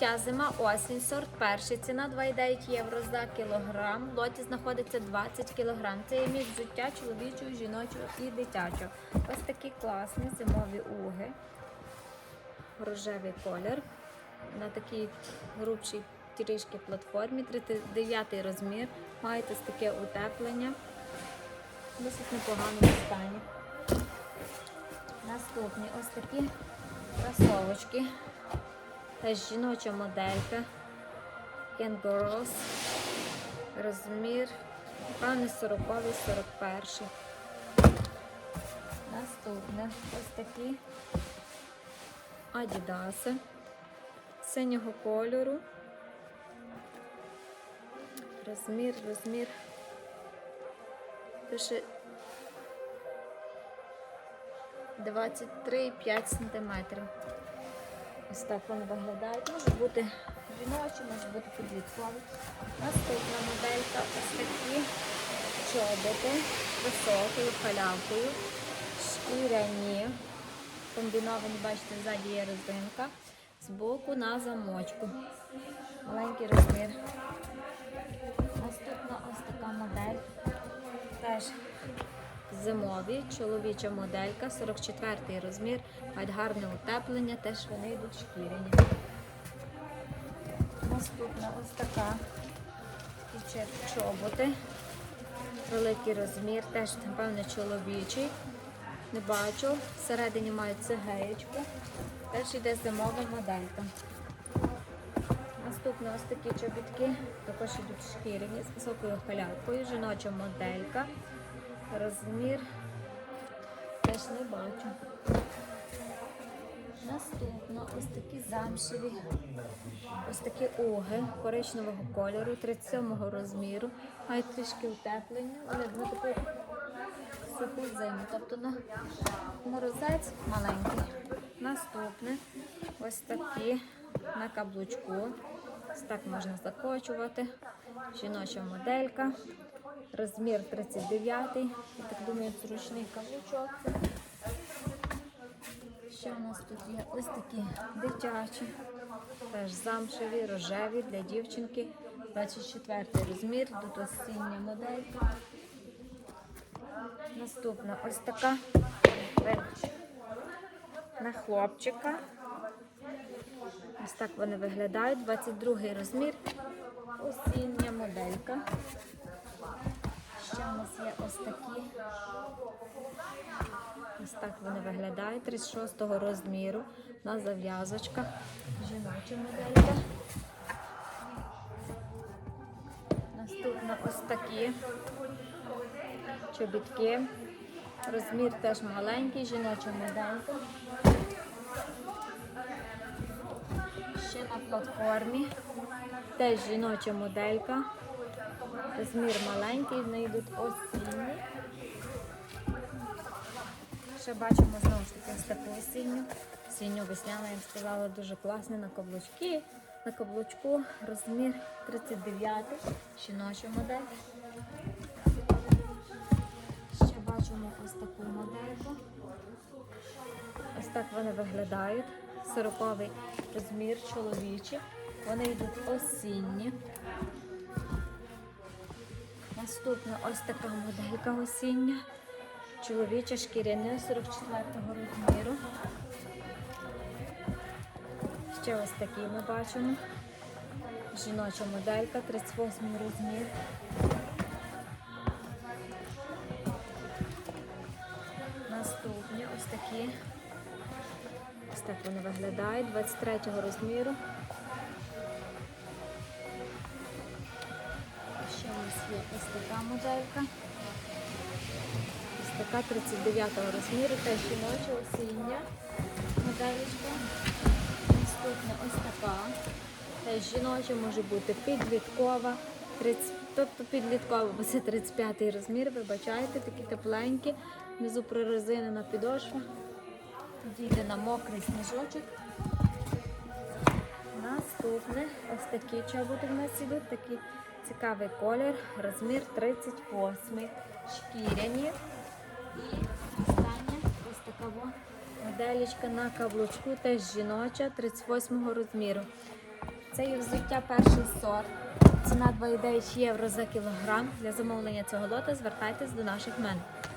Ця зима осінь, сорт перший. Ціна 2,9 євро за кілограм. В лоті знаходиться 20 кілограм. Це є між взуття чоловічого, жіночого і дитячого. Ось такі класні зимові уги. Рожевий колір. На такій грубшій трішки платформі. 39 розмір. Мають ось таке утеплення. Досить непоганому стані. Наступні ось такі кросовочки. Жіноча моделька. Kangaroos. Розмір. Певне 40 41 Наступне ось такі адідаси синього кольору. Розмір, розмір. Пише 23,5 см. Ось так вони виглядають. Може бути жіночі, може бути підліткові. Наступна моделька ось такі чоботи високою халявкою, шкіряні. Комбіновані, бачите, ззаді є резинка, збоку на замочку. Маленький розмір. Наступна ось така модель. Теж зимові, чоловіча моделька, 44 розмір, мають гарне утеплення, теж вони йдуть шкіряні. Наступна ось така Такі чоботи. Великий розмір, теж, напевне, чоловічий. Не бачу. Всередині мають цегеєчку. Теж йде зимова моделька. Наступно ось такі чобітки, також йдуть шкіряні з високою халявкою, жіноча моделька. Розмір теж не бачу. Наступно ось такі замшеві, ось такі оги коричневого кольору, 37-го розміру, мають трішки утеплення, але на таку суху зиму, тобто на морозець маленький. Наступне ось такі на каблучку. Ось так можна закочувати. Жіноча моделька. Розмір 39. Я так думаю, зручний каблучок. Ще у нас тут є ось такі дитячі, теж замшеві, рожеві для дівчинки. 24 розмір, тут осіння моделька. Наступна ось така на хлопчика. Ось так вони виглядають. 22 розмір. Осіння моделька. Ще у нас є ось такі. Ось так вони виглядають. 36 го розміру на зав'язочках. Жіноча моделька. Наступно ось такі чобітки. Розмір теж маленький, жіноча моделька. Ще на платформі. Теж жіноча моделька. Розмір маленький, в неї йдуть осінні. Ще бачимо знову ж таки ось таку осінню. Осінню весняна, я б сказала, дуже класний на каблучки. На каблучку розмір 39, жіноча модель. Ще бачимо ось таку модельку. Ось так вони виглядають. 40 розмір чоловічі. Вони йдуть осінні. Наступна ось така моделька осіння. Чоловіча шкіряна 44-го розміру. Ще ось такі ми бачимо. Жіноча моделька 38 розмір. Наступні ось такі. Ось так вони виглядають 23 розміру. Є ось така моделька. Ось така 39-го розміру, теж жіноча осіння моделечка. Наступна ось така. Теж жіноча може бути підліткова. 30, тобто підліткова, бо це 35 розмір, вибачайте, такі тепленькі. Внизу прорезинена підошва. Тоді йде на мокрий сніжочок. Наступне ось такі чоботи в нас ідуть, такий цікавий колір, розмір 38, шкіряні. І остання ось така моделічка на каблучку, теж жіноча, 38 розміру. Це є взуття перший сорт. Ціна 2,9 євро за кілограм. Для замовлення цього лота звертайтесь до наших менеджерів.